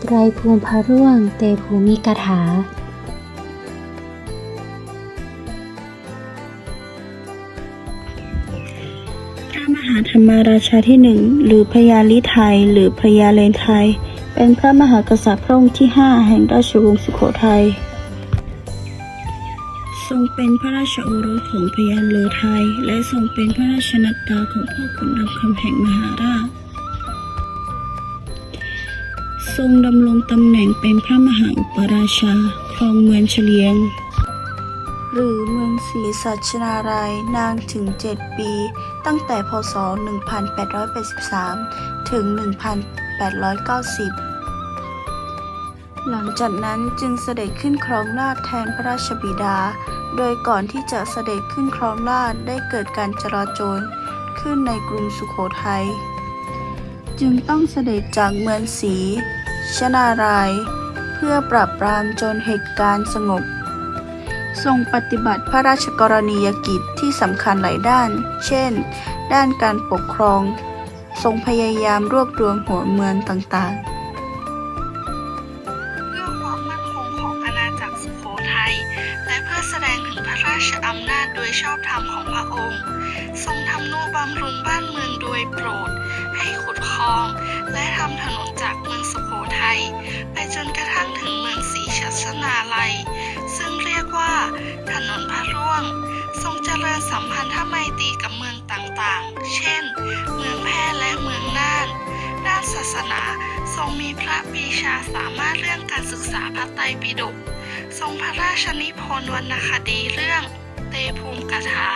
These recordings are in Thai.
ไตรภูมิพระร่วงเตภูมิกถาพระมหาธรรมราชาที่หนึ่งหรือพญาลิไทยหรือพญาเลนไทย เป็นพระมหากษัตริย์พระองค์ที่ห้าแห่งราชวงศ์สุโขทัยทรงเป็นพระราชโอรสของพญาเลอไทย และทรงเป็นพระราชนัดดาของพ่อขุนรามคำแห่งมหาราช ทรงดำรงตำแหน่งเป็นพระมหาอุปราชาครองเมืองเฉลียง หรือเมืองศรีสัชนารายนางถึง 7 ปี ตั้งแต่พศ 1883 ถึง 1890หลังจากนั้นจึงเสด็จขึ้นครองราชแทนพระราชบิดา โดยก่อนที่จะเสด็จขึ้นครองราชได้เกิดการจราจรขึ้นในกรุงสุโขทัย จึงต้องเสด็จจากเมืองศรี ชนาราย เพื่อปราบปรามจนเหตุการณ์สงบ ทรงปฏิบัติพระราชกรณียกิจที่สำคัญหลายด้าน เช่น ด้านการปกครอง ทรงพยายามรวบรวมหัวเมืองต่างๆเพื่อความมั่นคงของอาณาจักรสุโขทัยและเพื่อแสดงถึงพระราชอำนาจโดยชอบธรรมของพระองค์ ทรงทำนุบำรุงบ้านเมืองโดยโปรด ให้ขุดคลอง และทำถนนจากเมืองสุ ย ไปจนกระทั่งถึงเมืองศรีชัชนาลัย ซึ่งเรียกว่า ถนนพระร่วง ทรงเจริญสัมพันธไมตรีกับเมืองต่างๆ เช่น เมืองแพร่และเมืองน่าน ด้านศาสนาทรงมีพระปีชาสามารถเรื่องการศึกษาพระไตรปิฎก ทรงพระราชนิพนธ์วรรณคดีเรื่องเตภูมิกถา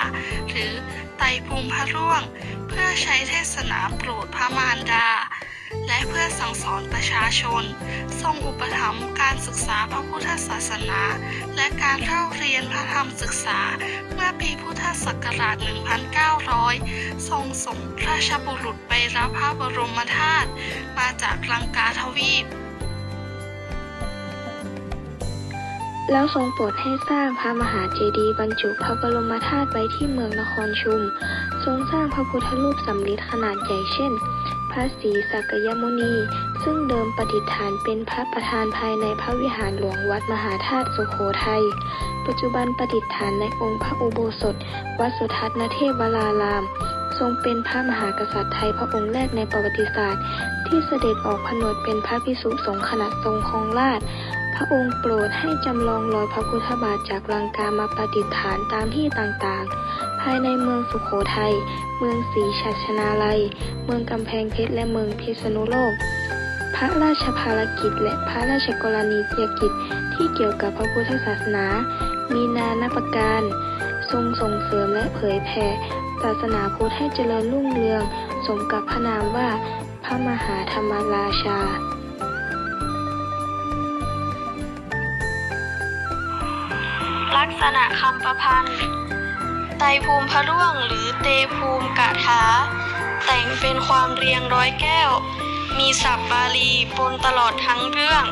หรือไตรภูมิพระร่วง เพื่อใช้เทศนาโปรดพระมารดา และเพื่อสั่งสอนประชาชน ทรงอุปถัมภ์การศึกษาพระพุทธศาสนา และการเล่าเรียนพระธรรมศึกษา เมื่อปีพุทธศักราช 1900 ทรงส่งราชบุรุษไปรับพระบรมธาตุมาจากลังกาทวีป แล้วทรงโปรดให้สร้างพระมหาเจดีย์บรรจุพระบรมธาตุไว้ที่เมืองนครชุม ทรงสร้างพระพุทธรูปสำริดขนาดใหญ่เช่น พระศรีสักยมุนี ซึ่งเดิมประดิฐานเป็นพระประธานภายในพระวิหารหลวงวัดมหาธาตุสุโขทัย ปัจจุบันประดิฐานในองค์พระอุโบสถ วัดสุทัศนเทพวราราม ทรงเป็นพระมหากษัตริย์ไทยพระองค์แรกในประวัติศาสตร์ ที่เสด็จออกผนวดเป็นพระภิกษุสงฆ์ขณะทรงครองราชพระองค์โปรดให้จำลองรอยพระพุทธบาทจากลังกามาประดิฐานตามที่ต่างๆ ภายในเมืองสุโขทัย เมืองศรีชัชนาลัย เมืองกำแพงเพชรและเมืองพิษณุโลก พระราชภารกิจและพระราชกรณียกิจที่เกี่ยวกับพระพุทธศาสนา มีนานาประการ ทรงส่งเสริมและเผยแผ่ศาสนาพุทธให้เจริญรุ่งเรือง สมกับพระนามว่า พระมหาธรรมราชาลักษณะคำประพันธ์ ไตรภูมิพระร่วงหรือเตภูมิกะถา แต่งเป็นความเรียงร้อยแก้ว มีศัพท์บาลีปนตลอดทั้งเรื่อง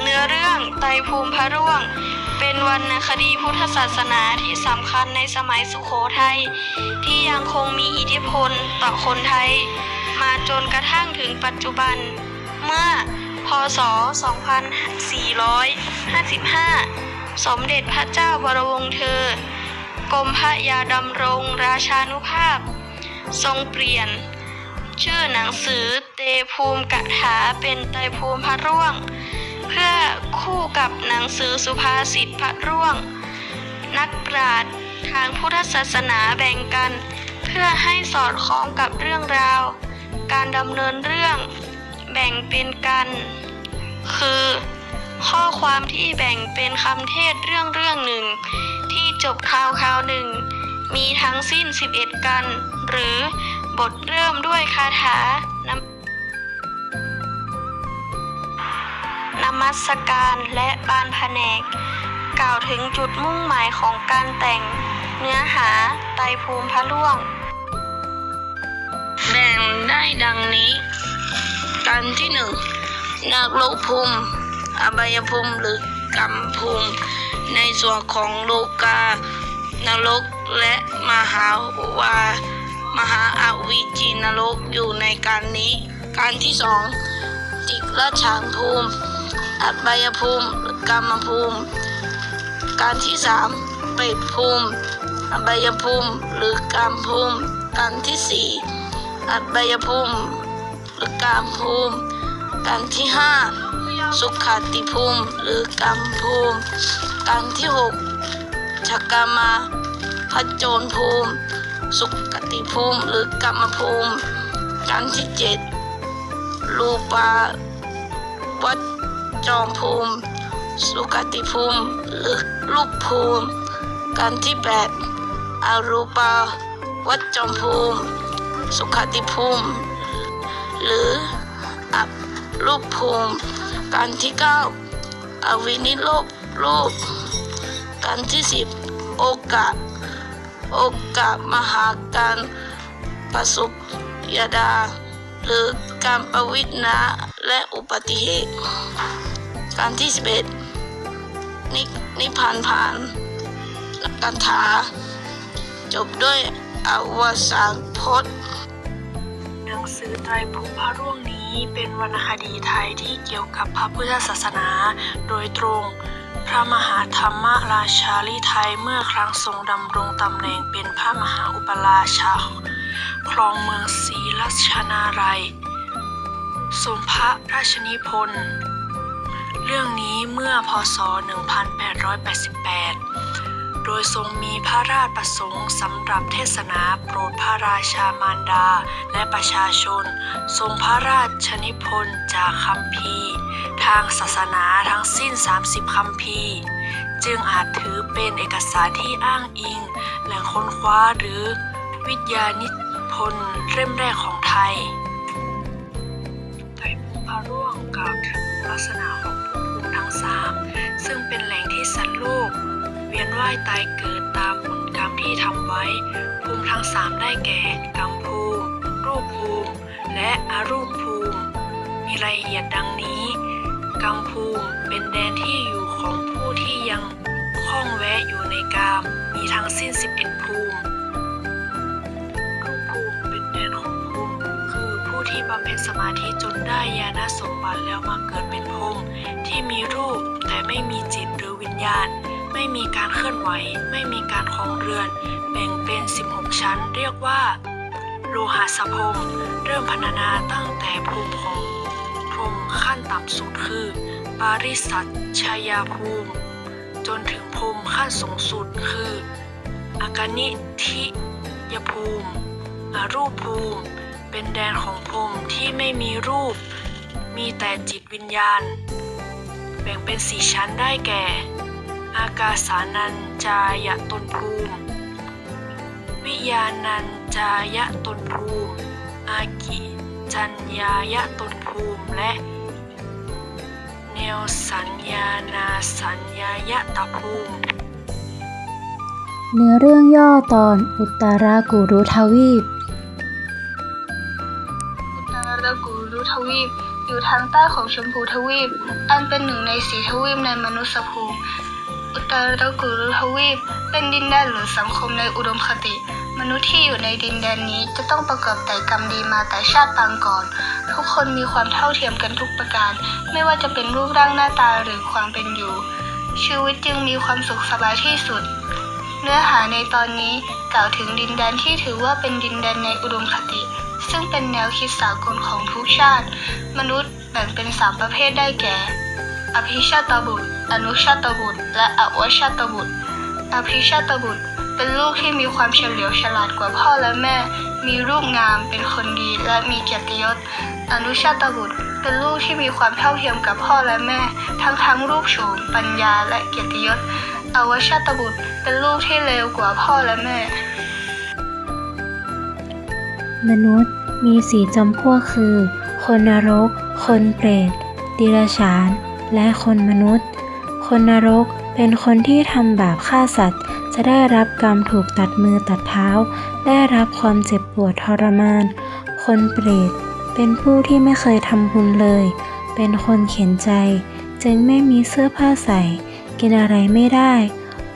เนื้อเรื่องไตรภูมิพระร่วง เป็นวรรณคดีพุทธศาสนาที่สำคัญในสมัยสุโขทัยที่ยังคงมีอิทธิพลต่อคนไทย มาจนกระทั่งถึงปัจจุบัน เมื่อพศ 2455 สมเด็จพระเจ้าบรวงศ์เธอ กรมพระยาดำรงราชานุภาพ ทรงเปลี่ยน ชื่อหนังสือเตภูมิกถาเป็นไตภูมิพระร่วง เพื่อคู่กับหนังสือสุภาษิตพระร่วง นักปราชญ์ทางพุทธศาสนาแบ่งกัน เพื่อให้สอดคล้องกับเรื่องราว การดำเนินเรื่องแบ่งเป็นกัน คือ ข้อความที่แบ่งเป็นคำเทศเรื่องเรื่องหนึ่ง จบคราวคราวหนึ่ง มีทั้งสิ้น 11 กัน หรือบทเริ่มด้วยคาถานำนมัสการและบานแผนก กล่าวถึงจุดมุ่งหมายของการแต่ง เนื้อหาไตภูมิพระล่วง แบ่งได้ดังนี้ กันที่หนึ่งนาคโลภูมิ อบายภูมิหรือกรรมภูมิ ในส่วนของโลกานรกและมหาวามหาอาวีจีนรกอยู่ในการนี้ การที่สองติกราชานภูมิ อับายภูมิหรือกรรมภูมิ การที่สามเปรตภูมิ อบายภูมิหรือกามภูมิ การที่สี่อบายภูมิหรือกามภูมิ การที่ห้า สุขติภูมิ หรือกามภูมิการที่หกชกามาพจนภูมิ สุขติภูมิ หรือกรรมภูมิการที่เจ็ดรูปาวัจจองภูมิ สุขติภูมิ หรือรูปภูมิการที่แปดอารูปาวัจจองภูมิ สุขติภูมิ หรืออับรูปภูมิ การที่เก้าอวินิโลภรูปการที่สิบโอกาส โอกาสมหาการประสบยาดา หรือการประวิทนาและอุบัติเหตุการที่สิบเอ็ดนินิพพานผ่านกันถา จบด้วยอวสานพจน์หนังสือไตรภูมิพระร่วงนี้ี้เป็นวรรณคดีไทยที่เกี่ยวกับพระพุทธศาสนา โดยตรง พระมหาธรรมราชาลิไทยเมื่อครั้งทรงดำรงตำแหน่งเป็นพระมหาอุปราชาครองเมืองศรีรัชนาลัยทรงพระราชนิพนธ์ เรื่องนี้เมื่อพศ 1888 โดยทรงมีพระราชประสงค์สำหรับเทศนาโปรดพระราชามารดาและประชาชน ทรงพระราชนิพนธ์จากคำพีทางศาสนาทั้งสิ้น 30คำพีจึงอาจถือเป็นเอกสารที่อ้างอิง แหล่งค้นคว้าหรือวิทยานิพนธ์เล่มแรกของไทยไตรภูมิพระร่วงกล่าวถึงลักษณะของภพภูมิทั้งสามซึ่งเป็นแหล่งที่สัตว์โลก เวียนว่ายตายเกิดตามผลกรรมที่ทำไว้ ภูมิทั้งสามได้แก่กรรมภูมิ รูปภูมิ และอรูปภูมิ มีรายละเอียดดังนี้กรรมภูมิเป็นแดนที่อยู่ของผู้ที่ยังคล้องแวะอยู่ในกาม มีทั้งสิ้น 11 ภูมิรูปภูมิเป็นแดนของภูมิคือผู้ที่บำเพ็ญสมาธิจนได้ญาณสมบัติแล้วมาเกิดเป็นพรมที่มีรูปแต่ไม่มีจิตหรือวิญญาณ ไม่มีการเคลื่อนไหว ไม่มีการคลองเรือน แบ่งเป็น 16 ชั้น เรียกว่า โลหะสพรเริ่มพรรณนาตั้งแต่ภูมิของพรหมขั้นต่ำสุดคือ ปาริสัตชายาภูมิ จนถึงภูมิขั้นสูงสุดคืออากานิทิยภูมิอรูปภูมิ เป็นแดนของพรหมที่ไม่มีรูป มีแต่จิตวิญญาณ แบ่งเป็นสี่ชั้นได้แก่ อากาสานัญจายตนภูมิ วิญาณัญจายตนภูมิ อากิจัญญายตนภูมิและเนวสัญญานาสัญญายตภูมิ เนื้อเรื่องย่อตอนอุตรากุรุทวีป อุตรกุรุทวีปอยู่ทางใต้ของชมพูทวีป อันเป็นหนึ่งในสีทวีปในมนุษยภูมิ อุตรกุรุทวีป เป็นดินแดนหรือสังคมในอุดมคติ มนุษย์ที่อยู่ในดินแดนนี้จะต้องประกอบแต่กรรมดีมาแต่ชาติปางก่อน ทุกคนมีความเท่าเทียมกันทุกประการ ไม่ว่าจะเป็นรูปร่างหน้าตาหรือความเป็นอยู่ ชีวิตจึงมีความสุขสบายที่สุด เนื้อหาในตอนนี้กล่าวถึงดินแดนที่ถือว่าเป็นดินแดนในอุดมคติ ซึ่งเป็นแนวคิดสากลของทุกชาติ มนุษย์แบ่งเป็นสามประเภทได้แก่ อภิชาตบุตร อนุชาตบุตร และอวชาตบุตร อภิชาตบุตร เป็นลูกที่มีความเฉลียวฉลาดกว่าพ่อและแม่ มีรูปงาม เป็นคนดี และมีเกียรติยศ อนุชาตบุตร เป็นลูกที่มีความเท่าเทียมกับพ่อและแม่ ทั้งทั้งรูปโฉม ปัญญา และเกียรติยศ อวชาตบุตร เป็นลูกที่เลวกว่าพ่อและแม่ มนุษย์มีสีจำพวกคือ คนนรก คนเปรตดิรฉาน และคนมนุษย์ คนนรกเป็นคนที่ทำบาปฆ่าสัตว์ จะได้รับกรรมถูกตัดมือตัดเท้า ได้รับความเจ็บปวดทรมาน คนเปรตเป็นผู้ที่ไม่เคยทำบุญเลย เป็นคนเข็นใจ จึงไม่มีเสื้อผ้าใส่ กินอะไรไม่ได้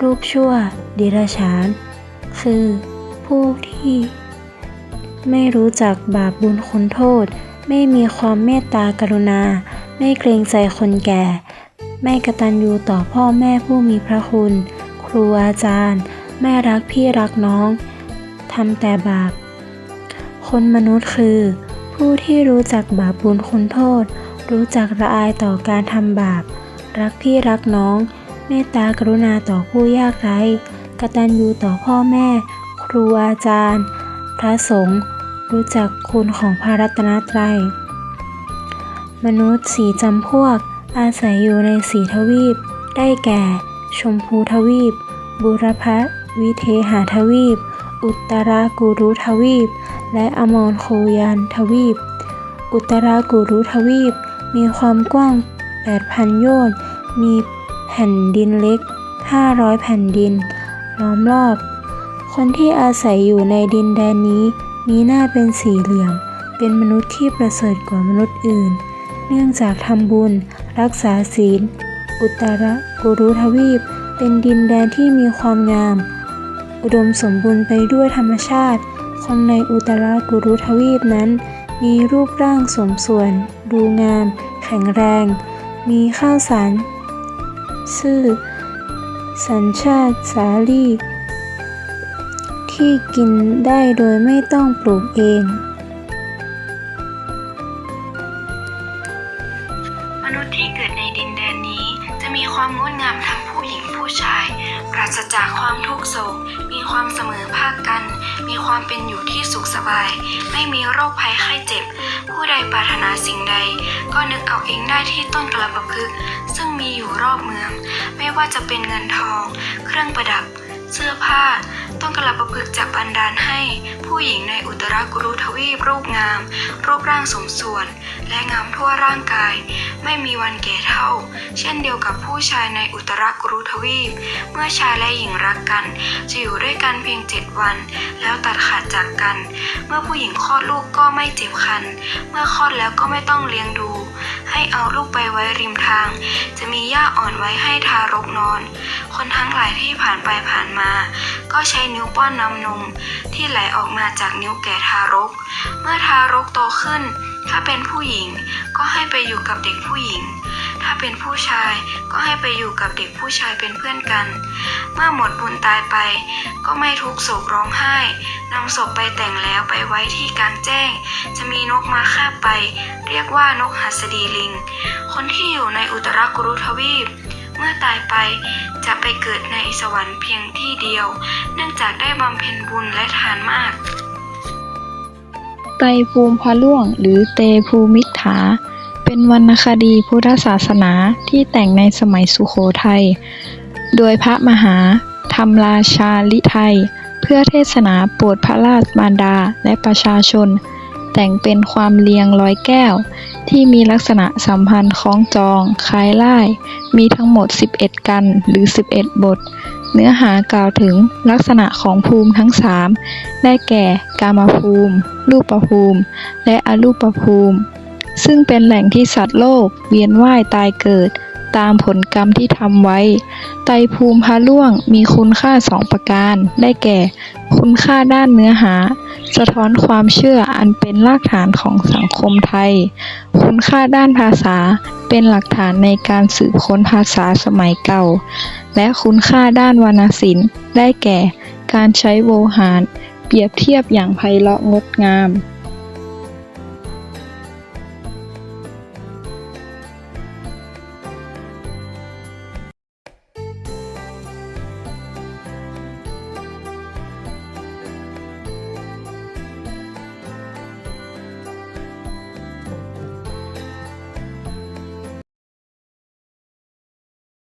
รูปชั่ว ดิรฉาน คือ ผู้ที่ ไม่รู้จักบาปบุญคุณโทษ ไม่มีความเมตตากรุณา ไม่เกรงใจคนแก่ ไม่กตัญญูต่อพ่อแม่ผู้มีพระคุณ ครูอาจารย์ ไม่รักพี่รักน้องทำแต่บาป คนมนุษย์คือ ผู้ที่รู้จักบาปบุญคุณโทษ รู้จักละอายต่อการทำบาป รักพี่รักน้อง เมตตากรุณาต่อผู้ยากไร้กตัญญูต่อพ่อแม่ ครูอาจารย์ พระสงฆ์รู้จักคุณของพระรัตนตรัย มนุษย์สีจำพวก อาศัยอยู่ในสีทวีป ได้แก่ ชมพูทวีป บุรพวิเทหาทวีป อุตรากุรุทวีป และอมรโคยันทวีป อุตรากุรุทวีป มีความกว้าง 8,000 โยชน์ มีแผ่นดินเล็ก 500 แผ่นดิน ล้อมรอบ คนที่อาศัยอยู่ในดินแดนนี้ มีหน้าเป็นสี่เหลี่ยม เป็นมนุษย์ที่ประเสริฐกว่ามนุษย์อื่น เนื่องจากทำบุญ รักษาศีล อุตรกุรุทวีป เป็นดินแดนที่มีความงาม อุดมสมบูรณ์ไปด้วยธรรมชาติ คนในอุตรากุรุทวีปนั้น มีรูปร่างสมส่วน ดูงาม แข็งแรง มีข้าวสารซื่อ สัญชาติสาลีที่กินได้โดยไม่ต้องปลูกเอง ความเสมอภาคกัน มีความเป็นอยู่ที่สุขสบาย ไม่มีโรคภัยไข้เจ็บ ผู้ใดปรารถนาสิ่งใด ก็นึกเอาเองได้ที่ต้นกระประพฤกษ์ซึ่งมีอยู่รอบเมือง ไม่ว่าจะเป็นเงินทอง เครื่องประดับ เสื้อผ้า ต้นกระประพฤกษ์จะบันดาลให้ ผู้หญิงในอุตรากุรุทวีปรูปงาม รูปร่างสมส่วน และงามทั่วร่างกาย ไม่มีวันแก่เท่า เช่นเดียวกับผู้ชายในอุตรากุรุทวีป เมื่อชายและหญิงรักกัน จะอยู่ด้วยกันเพียงเจ็ดวัน แล้วตัดขาดจากกัน เมื่อผู้หญิงคลอดลูกก็ไม่เจ็บคัน เมื่อคลอดแล้วก็ไม่ต้องเลี้ยงดู ให้เอาลูกไปไว้ริมทาง จะมีหญ้าอ่อนไว้ให้ทารกนอน คนทั้งหลายที่ผ่านไปผ่านมา ก็ใช้นิ้วป้อนน้ำนม ที่ไหลออกมาจากนิ้วแก่ทารก เมื่อทารกโตขึ้น ถ้าเป็นผู้หญิงก็ให้ไปอยู่กับเด็กผู้หญิง ถ้าเป็นผู้ชายก็ให้ไปอยู่กับเด็กผู้ชายเป็นเพื่อนกัน เมื่อหมดบุญตายไป ก็ไม่ทุกโศกร้องไห้นำศพไปแต่งแล้วไปไว้ที่กลางแจ้ง จะมีนกมาคาบไป เรียกว่านกหัสดีลิง คนที่อยู่ในอุตรากุรุทวีป มื่อตายไปจะไปเกิดในสวรรค์เพียงที่เดียว เนื่องจากได้บำเพ็ญบุญและทานมาก ไตรภูมิพระล่วงหรือเตภูมิฐาเป็นวรรณคดีพุทธศาสนาที่แต่งในสมัยสุโขทัย โดยพระมหา ธรรมราชาลิไทย เพื่อเทศนาโปรดพระราชมารดาและประชาชน แต่งเป็นความเลียงร้อยแก้ว ที่มีลักษณะสัมพันธ์คล้องจองคล้ายล่าย มีทั้งหมด 11 กันหรือ 11 บท เนื้อหากล่าวถึงลักษณะของภูมิทั้งสามได้แก่กามภูมิ รูปภูมิ และอรูปภูมิ ซึ่งเป็นแหล่งที่สัตว์โลก เวียนว่ายตายเกิด ตามผลกรรมที่ทำไว้ ไตภูมิพระล่วงมีคุณค่าสองประการ ได้แก่ คุณค่าด้านเนื้อหา สะท้อนความเชื่ออันเป็นรากฐานของสังคมไทย คุณค่าด้านภาษาเป็นหลักฐานในการสืบค้นภาษาสมัยเก่า และคุณค่าด้านวรรณศิลป์ ได้แก่ การใช้โวหาร เปรียบเทียบอย่างไพเราะงดงาม